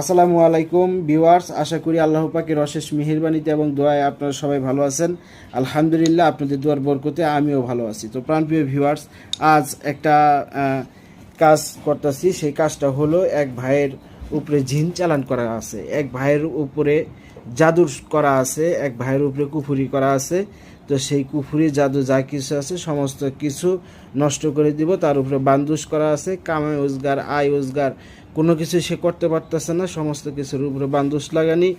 আসসালামু আলাইকুম, ভিউয়ার্স, আশা করি আল্লাহ পাকের অশেষ মেহেরবানিতে এবং দোয়ায় আপনারা সবাই ভালো আছেন। আলহামদুলিল্লাহ, আপনাদের দোয়ার বরকতে আমিও ভালো আছি। তো প্রাণপ্রিয় ভিউয়ার্স, আজ একটা কাজ করতেছি। সেই কাজটা হলো এক ভাইয়ের উপরে জিন চালান করা আছে। এক ভাইয়ের উপরে জাদুর করা আছে, এক ভাইয়ের উপরে কুফুরি করা আছে, তো সেই কুফুরি, জাদু যা কিছু আছে, সমস্ত কিছু নষ্ট করে দিব, তার উপরে বান্দুস করা আছে, কামে রোজগার, আয় রোজগার, কোনো কিছু সে করতে পারতেছে না, সমস্ত কিছুর উপরে বান্দুস লাগানি,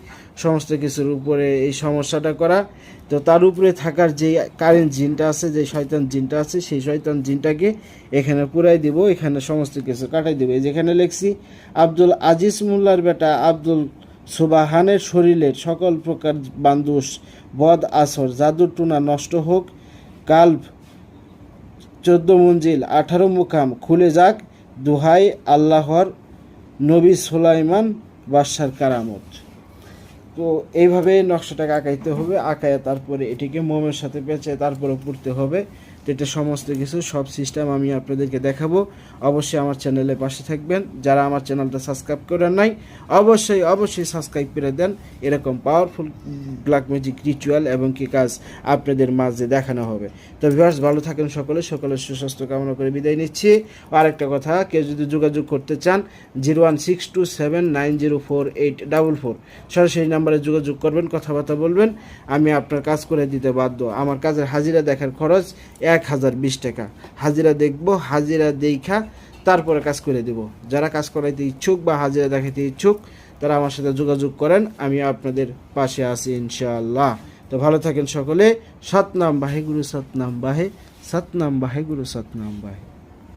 সমস্ত কিছুর উপরে এই সমস্যাটা করা, তো তার উপরে থাকার যে কারেন্ট জিনটা আছে, যে শয়তান জিনটা আছে, সেই শয়তান জিনটাকে এখানে পুরাই দিব, এখানে সমস্ত কিছু কাটাই দিব। যেখানে লিখছি, আব্দুল আজিজ মোল্লার বেটা আব্দুল সুবাহানের শরীরের সকল প্রকার বান্দুস বদ আসর জাদুর টুনা নষ্ট হোক কাল্ভ চোদ্দ মঞ্জিল, আঠারো মুকাম, খুলে যাক দুহাই আল্লাহর নবী সুলাইমান বাদশার কারামত। তো এইভাবে নকশাটাকে আঁকাইতে হবে আঁকায় তারপরে এটিকে মোমের সাথে পেঁচে তারপরে পড়তে হবে। তো এটা সমস্ত কিছু, সব সিস্টেম আমি আপনাদেরকে দেখাবো। অবশ্যই আমার চ্যানেলে পাশে থাকবেন। যারা আমার চ্যানেলটা সাবস্ক্রাইব করেন নাই, অবশ্যই অবশ্যই সাবস্ক্রাইব করে দেন। এরকম পাওয়ারফুল ব্ল্যাক ম্যাজিক রিচুয়াল এবং কি কাজ আপনাদের মাঝে দেখানো হবে। তো ভিউয়ার্স ভালো থাকেন সকলে। সকলের সুস্বাস্থ্য কামনা করে বিদায় নিচ্ছি। আর একটা কথা, কেউ যদি যোগাযোগ করতে চান zero one six two seven nine zero four eight double four সরাসরি নাম্বারে যোগাযোগ করবেন, কথাবার্তা বলবেন। আমি আপনার কাজ করে দিতে বাধ্য। আমার কাজের হাজিরা দেখার খরচ এক হাজার বিশ টাকা। হাজিরা দেখব, হাজিরা দেখা তারপরে কাজ করে দেব। যারা কাজ করাইতে ইচ্ছুক বা হাজিরা দেখাতে ইচ্ছুক, তারা আমার সাথে যোগাযোগ করেন, আমি আপনাদের পাশে আছি ইনশাআল্লাহ। তো ভালো থাকেন সকলে। সতনাম বাহে গুরু সতনাম বাহে সতনাম বাহে গুরু সতনাম বাহে